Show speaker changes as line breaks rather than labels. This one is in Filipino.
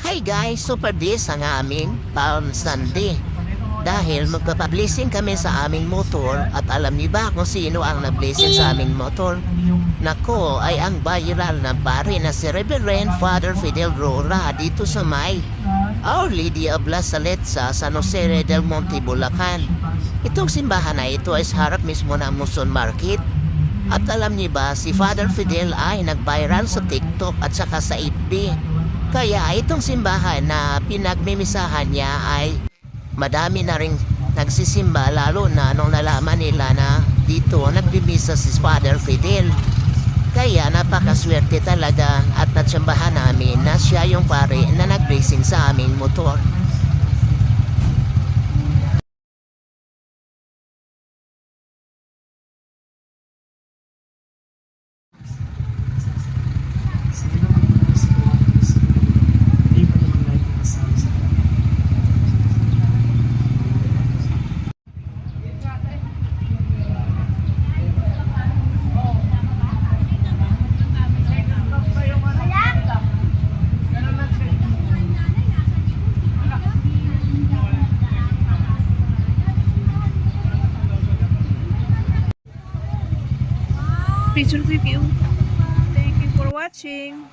Hi guys, super bliss ang aming Palm Sunday. Dahil magpapablessing kami sa aming motor at alam niyo ba kung sino ang na-blessing sa aming motor? Nako ay ang viral na pare na si Reverend Father Fidel Rora dito sa may Our Lady of La Saleta sa San Jose del Monte, Bulacan. Itong simbahan na ito ay harap mismo ng Muson Market. At alam niyo ba, si Father Fidel ay nag-viral sa TikTok at saka sa FB. Kaya itong simbahan na pinagmimisahan niya ay madami na rin nagsisimba lalo na nung nalaman nila na dito nagbibisa si Father Fidel. Kaya napakaswerte talaga at natsambahan namin na siya yung pare na nag-racing sa aming motor.
Picture review. Thank you for watching.